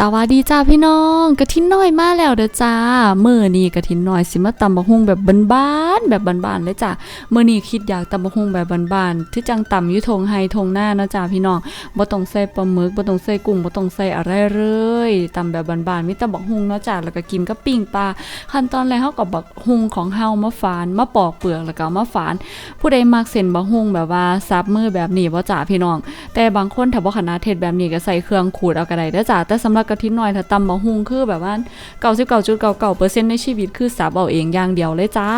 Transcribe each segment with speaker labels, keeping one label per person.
Speaker 1: สวัสดีจ้าพี่น้องกระทินน้อยมาแล้วเด้อจ้ามื้อนี้กระทินน้อยสิมาตำบักหุ่งแบบบ้านๆแบบบ้านๆเลยจ้ามื้อนี้คิดอยากตำบักหุ่งแบบบ้านๆที่จังตำยู่ทงไฮทงหน้านะจ้าพี่น้องบ่ต้องใส่ปลาหมึกบ่ต้องใส่กุ้งบ่ต้องใส่อะไรเลยตำแบบบ้านๆมีต่บักหุ่งเนาะจ้าแล้วก็กินกับปิ้งปลาขั้นตอนแรกเฮาก็บักหุ่งของเฮามาฝานมาปอกเปลือกแล้วก็มาฝาน ผู้ใดมักเส้นบักหุ่งแบบว่าซับมือแบบนี้บ่จ้าพี่น้อง แต่บางคนถ้าบ่ขนาดเทศแบบนี้ก็ใส่เครื่องขูดเอาก็ได้เด้อจ้าแต่สำหรับกะทิน้อยถ้าตำมะฮุงคือแบบว่า99.99%ในชีวิตคือสาบเอาเองอย่างเดียวเลยจ้า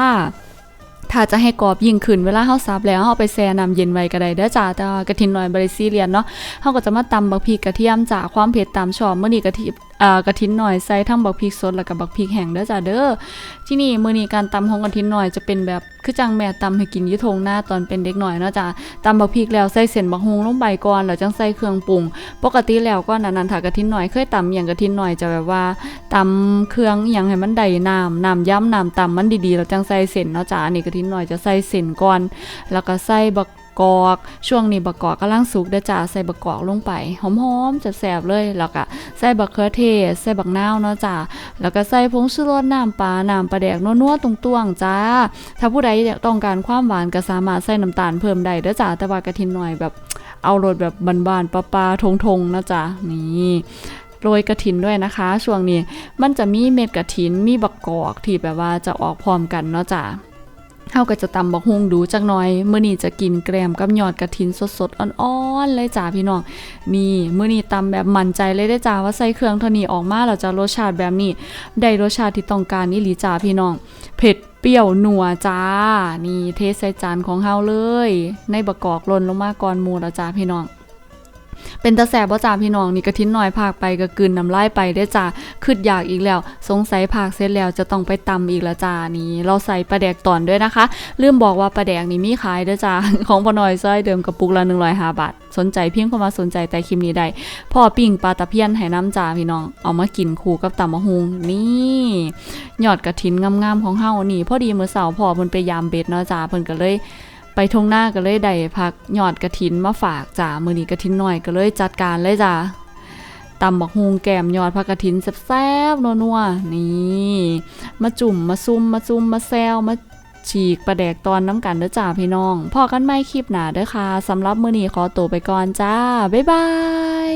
Speaker 1: ถ้าจะให้กรอบยิ่งขึ้นเวลาเฮาซับแล้วเฮาไปแช่น้ำเย็นไว้ก็ได้เด้อจ้าแต่กระทิน้อยบริซีเรียนเนาะเฮาก็จะมาตำบักพริกกระเทียมจ้าความเผ็ดตามชอบมื้อนี้กะทิ อ่ากะทิน้อยใส่ทั้งบักพริกสดแล้วก็บักพริกแห้งเด้อจ้าเด้อที่นี่มื้อนี้การตำของกระทิน้อยจะเป็นแบบคือจังแม่ตำให้กินยู่ทงหน้าตอนเป็นเด็กหน้อยเนาะจ้าตำบักพริกแล้วใส่เส้นบักฮงลงไปก่อนแล้วจังใส่เครื่องปรุง ปกติแล้วก็นั้นๆถ้ากระทิน้อยเคยตำอย่างกระทิน้อยจะแบบว่าตำเครื่องอย่างให้มันได้น้ำน้ำย้ำน้ำตำมันดีๆแล้วจังใส่เส้นเนาะจ้าอันนี้กระทิน้อยจะใส่เส้นก่อน แล้วก็ใส่บัก กอกช่วงนี้บักกอกกำลังสุกเด้อจ้าใส่บักกอกลงไปหอมๆจะแสบเลยแล้วก็ใส่บักเขือเทศใส่บักนาวเนาะจ้าแล้วก็ใส่ผงชูรสน้ำปลาน้ำปลาแดกนัวๆตรงๆจ้า ถ้าผู้ใดต้องการความหวานก็สามารถใส่น้ำตาลเพิ่มได้เด้อจ้าแต่ว่ากะทิน้อยแบบเอารสแบบบานๆปลาปลาทงทงๆนะจ๊ะนี่โรยกระถินด้วยนะคะ ช่วงนี้มันจะมีเม็ดกระถินมีบักกอกที่แบบว่าจะออกพร้อมกันเนาะจ้ะ เฮาก็จะตำบักฮุงดูจักหน่อย มื้อนี้จะกินแกล้มกับยอดกระถินสดๆอ่อนๆเลยจ้าพี่น้อง นี่มื้อนี้ตำแบบมั่นใจเลยได้จ้าว่าใส่เครื่องเท่านี้ออกมาแล้วจะรสชาติแบบนี้ ได้รสชาติที่ต้องการนี่หลีจ้าพี่น้อง เผ็ดเปรี้ยวหนัวจ้า นี่เทใส่จานของเฮาเลย ในบะกอกล่นลงมาก่อนหมูแล้วจ้าพี่น้อง เป็นตาแสบบ่จ้าพี่น้องนี่กระทิ้นหน่อยพากไปก็กลืนน้ำลายไปได้จ้าคืดอยากอีกแล้ว สงสัยพากเสร็จแล้วจะต้องไปตำอีกล้วจ้านี่ เราใส่ปลาแดกตอนด้วยนะคะ ลืมบอกว่าปลาแดกนี่มีขายด้จ้าของพอน้อยซ้อยเดิมกระปุกละ105บาท สนใจเพียงเข้ามาสนใจแต่คลิปนี้ได้พ่อปิ้งปลาตะเพียนให้น้ำจ้าพี่น้อง เอามากินคู่กับตำมะฮุงนี่หยอดกระถินงามๆของเฮานี่พอดีมือเสาร์พ่อเพิ่นไปยามเบ็ดเนาะจ้าเพิ่นก็เลย ไปทงหน้าก็เลยได้พักยอดกระถินมาฝากจ้ามือนี้กระถินหน่อยก็เลยจัดการเลยจ้าตำบักฮงแกมยอดผักกระถินแซ่บๆนัวๆนี่มาจุ่มมาซุ่มมาซุ่มมาแซวมาฉีกประแดกตอนน้ำกันเด้อจ้าพี่น้องพอกันไม่คลิปหนาเด้อค่ะสำหรับมือนี้ขอตัวไปก่อนจ้า บ๊ายบาย